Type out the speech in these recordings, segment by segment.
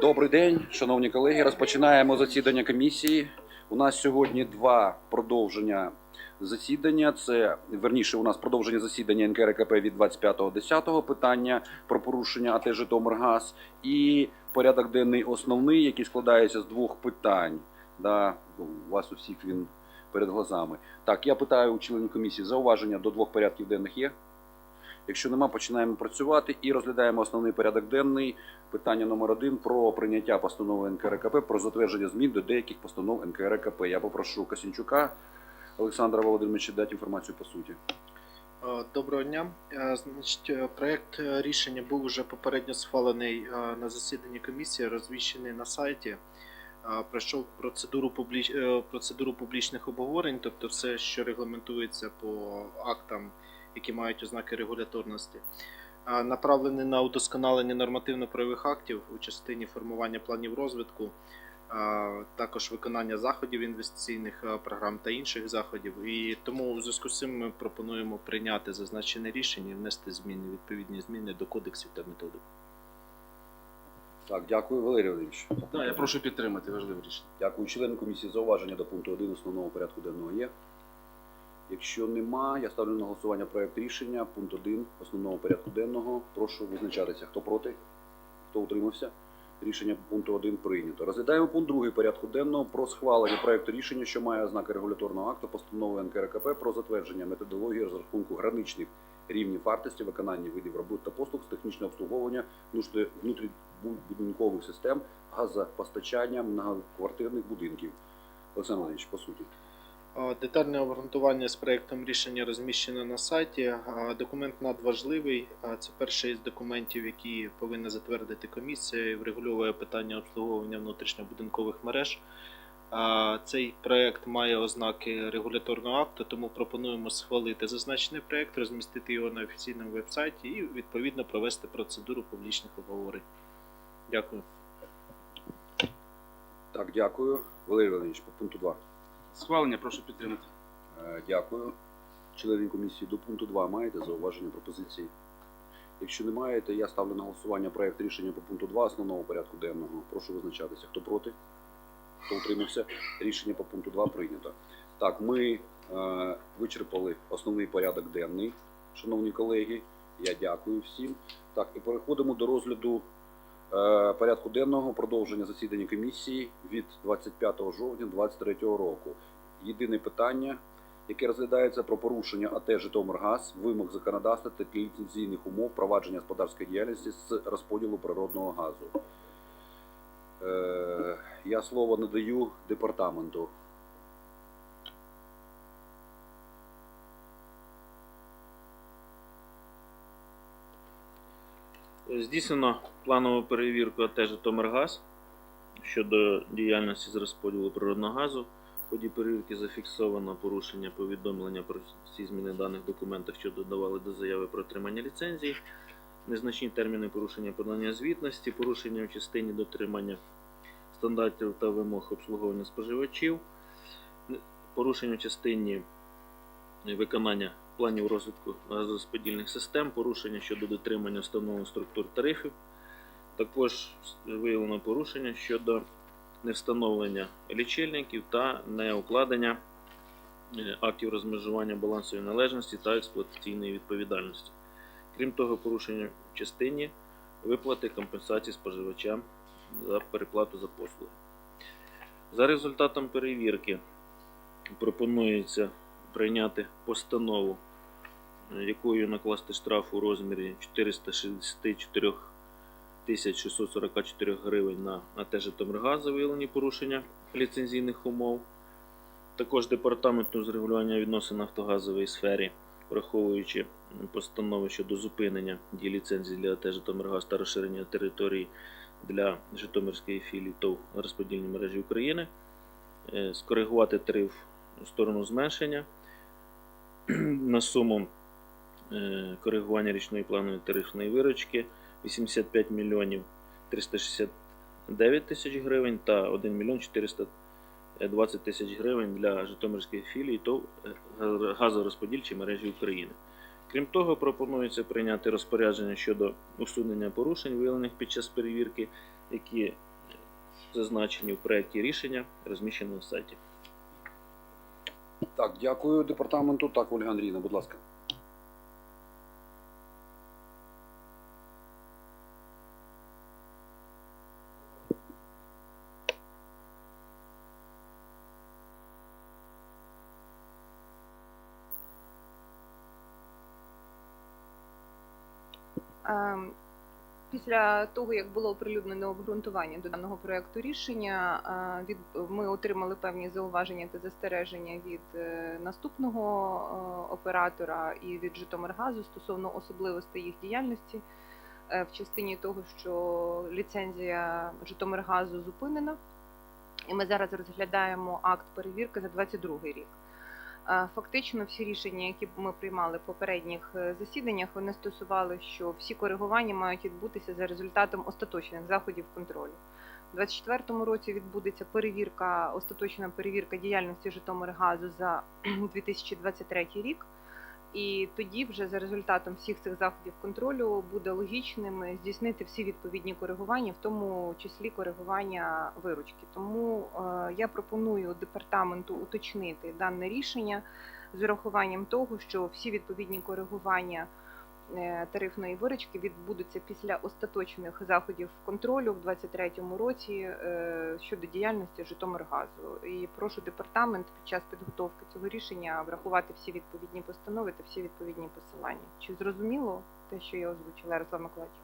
Добрий день, шановні колеги. Розпочинаємо засідання комісії. У нас сьогодні два продовження засідання. Це верніше, у нас продовження засідання НКРКП від 25.10 питання про порушення АТ Житомиргаз і порядок денний основний, який складається з двох питань. Да, у вас у всіх він перед глазами. Так, я питаю у членів комісії зауваження до двох порядків денних є. Якщо нема, починаємо працювати і розглядаємо основний порядок денний. Питання номер один про прийняття постанови НКРКП про затвердження змін до деяких постанов НКРКП. Я попрошу Касінчука Олександра Володимировича дати інформацію по суті. Е, Доброго дня. Е, Значить, е, проект рішення був вже попередньо схвалений на засіданні комісії, розвіщений на сайті. Пройшов процедуру, публіч... процедуру публічних обговорень, тобто все, що регламентується по актам, які мають ознаки регуляторності. Направлений на удосконалення нормативно-правових актів у частині формування планів розвитку, також виконання заходів інвестиційних програм та інших заходів. І тому у зв'язку з цим ми пропонуємо прийняти зазначене рішення і внести зміни, відповідні зміни до кодексів та методик. Так, дякую, Валерій Володимирович. Так, я прошу підтримати важливе рішення. Дякую членам комісії. Зауваження до пункту 1 основного порядку денного є. Якщо нема, я ставлю на голосування проект рішення. Пункт 1 основного порядку денного. Прошу визначатися, хто проти, хто утримався. Рішення пункту 1 прийнято. Розглядаємо пункт 2 порядку денного про схвалення проекту рішення, що має ознаки регуляторного акту постанови НКРКП про затвердження методології розрахунку граничних рівнів вартості виконання видів робот та послуг з технічного обслуговування внутрібудинкових систем газопостачання многоквартирних будинків. Олександр Володимирович, по суті. Е, Детальне обґрунтування з проектом рішення розміщено на сайті. Е, Документ надважливий. Е, Це перший із документів, які повинна затвердити комісія і врегульовує питання обслуговування внутрішньобудинкових мереж. Цей проект має ознаки регуляторного акту, тому пропонуємо схвалити зазначений проект, розмістити його на офіційному вебсайті і відповідно провести процедуру публічних обговорень. Дякую. Так, дякую. Валерій Володимирович, по пункту 2. Схвалення прошу підтримати. Е, Дякую. Члени комісії до пункту 2 маєте зауваження, пропозиції? Якщо не маєте, я ставлю на голосування проект рішення по пункту 2 основного порядку денного. Прошу визначатися. Хто проти? Хто утримався? Рішення по пункту 2 прийнято. Так, ми е, вичерпали основний порядок денний, шановні колеги. Я дякую всім. Так, і переходимо до розгляду порядку денного продовження засідання комісії від 25 жовтня 2023 року. Єдине питання, яке розглядається про порушення АТ Житомиргаз, вимог законодавства та ліцензійних умов провадження господарської діяльності з розподілу природного газу. Е, я слово надаю департаменту. Здійснено планову перевірку АТ «Житомиргаз» щодо діяльності з розподілу природного газу. В ході перевірки зафіксовано порушення повідомлення про всі зміни даних документах, що додавали до заяви про отримання ліцензії, незначні терміни порушення подання звітності, порушення в частині дотримання стандартів та вимог обслуговування споживачів, порушення в частині виконання планів розвитку газорозподільних систем, порушення щодо дотримання встановлених структур тарифів. Також виявлено порушення щодо невстановлення лічильників та неукладення е, актів розмежування балансової належності та експлуатаційної відповідальності. Крім того, порушення в частині виплати компенсації споживачам за переплату за послуги. За результатом перевірки пропонується прийняти постанову, е, якою накласти штраф у розмірі 464 644 гривень на АТ Житомиргаз за виявлені порушення ліцензійних умов. Також департаменту з регулювання відносин в нафтогазовій сфері, враховуючи постанови щодо зупинення дії ліцензії для АТ Житомиргаз та розширення території для Житомирської філії ТОВ розподільні мережі України, е, скоригувати тариф у сторону зменшення на суму коригування річної планової тарифної виручки 85 мільйонів 369 тисяч гривень та 1 мільйон 420 тисяч гривень для Житомирської філії ТОВ е, газорозподільчої мережі України. Крім того, пропонується прийняти розпорядження щодо усунення порушень, виявлених під час перевірки, які зазначені в проєкті рішення, розміщено на сайті. Так, дякую департаменту. Так, Ольга Андріївна, будь ласка. Після того, як було оприлюднено обґрунтування до даного проекту рішення, е, ми отримали певні зауваження та застереження від е, наступного е, оператора і від Житомиргазу стосовно особливостей їх діяльності в частині того, що ліцензія Житомиргазу зупинена, і ми зараз розглядаємо акт перевірки за 22 рік. Фактично, всі рішення, які ми приймали в попередніх е, засіданнях, вони стосували, що всі коригування мають відбутися за результатом остаточних заходів контролю. У 2024 році відбудеться перевірка, остаточна перевірка діяльності Житомиргазу за 2023 рік. І тоді, вже за результатом всіх цих заходів контролю, буде логічним здійснити всі відповідні коригування, в тому числі коригування виручки. Тому е, я пропоную департаменту уточнити дане рішення з урахуванням того, що всі відповідні коригування тарифної виручки відбудуться після остаточних заходів контролю в 2023 році е, щодо діяльності Житомиргазу. І прошу департамент під час підготовки цього рішення врахувати всі відповідні постанови та всі відповідні посилання. Чи зрозуміло те, що я озвучила, Ярослав Миколаївич?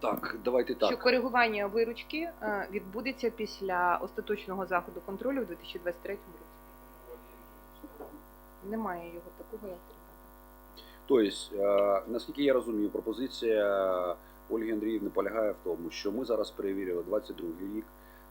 Так, давайте Що коригування виручки е, відбудеться після остаточного заходу контролю в 2023 році. Немає його такого, як треба. Тобто, е, наскільки я розумію, пропозиція Ольги Андріївни полягає в тому, що ми зараз перевірили 22-й рік.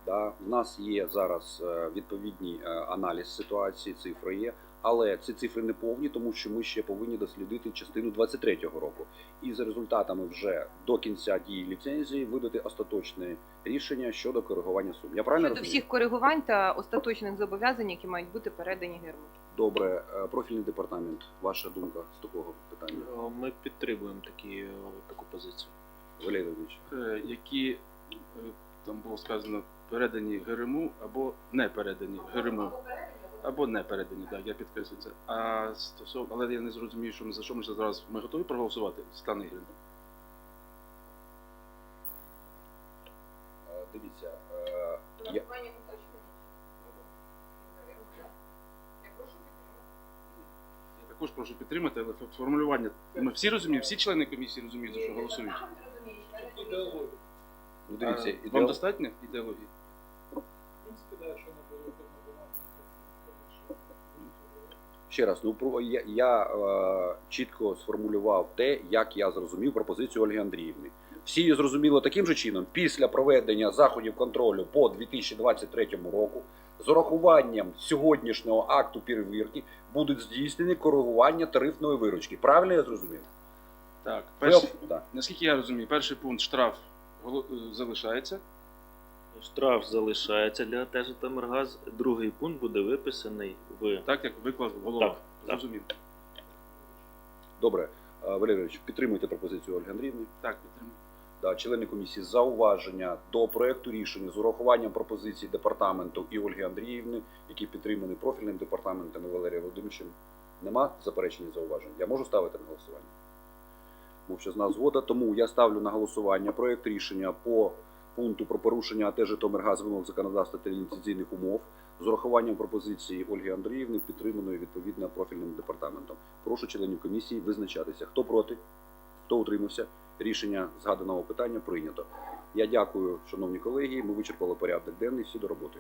Да, У нас є зараз е, відповідний е, аналіз ситуації, цифри є, але ці цифри не повні, тому що ми ще повинні дослідити частину 23-го року. І за результатами вже до кінця дії ліцензії видати остаточне рішення щодо коригування сум. Я правильно Щодо розумію? всіх коригувань та остаточних зобов'язань, які мають бути передані ГЕРМу. Добре, Е, профільний департамент. Ваша думка з такого питання, Е, Ми підтримуємо такі, е, таку позицію. Валерій Леонідович. Які там було сказано передані ГРМУ або не передані ГРМУ. Або не передані, так, я підкреслюю це. А стосовно, але я не зрозумію, що ми за що ми зараз. Ми готові проголосувати, Стане Ігорівна? Е, Дивіться, е, я, Я також прошу підтримати, але формулювання. Ми всі розуміємо, всі члени комісії розуміють, за що голосують. ну, дивіться, А, Вам достатньо ідеології? Ще раз, ну про я, я е, чітко сформулював те, як я зрозумів пропозицію Ольги Андріївни. Всі її зрозуміло таким же чином, після проведення заходів контролю по 2023 року, з урахуванням сьогоднішнього акту перевірки будуть здійснені коригування тарифної виручки. Правильно я зрозумів? Так, перший, Ви- так. наскільки я розумію, перший пункт штраф е, залишається. Штраф залишається для АТ Житомиргаз. Другий пункт буде виписаний в Так як виклав голова. Так, так. Зрозумів. Добре, Е, Валерій підтримуйте пропозицію Ольги Андріївни. Так, підтримую. Да, члени комісії зауваження до проекту рішення з урахуванням пропозицій департаменту і Ольги Андріївни, які підтримані профільним департаментом і Валерієм Володимировичем. Нема заперечень і зауважень. Я можу ставити на голосування. Мовчазна згода. Тому я ставлю на голосування проект рішення по пункту про порушення АТ Житомиргаз вимог законодавства та ліцензійних умов з урахуванням пропозиції Ольги Андріївни, підтриманої відповідно профільним департаментом. Прошу членів комісії визначатися. Хто проти, хто утримався. Рішення згаданого питання прийнято. Я дякую, шановні колеги. Ми вичерпали порядок денний. Всі до роботи.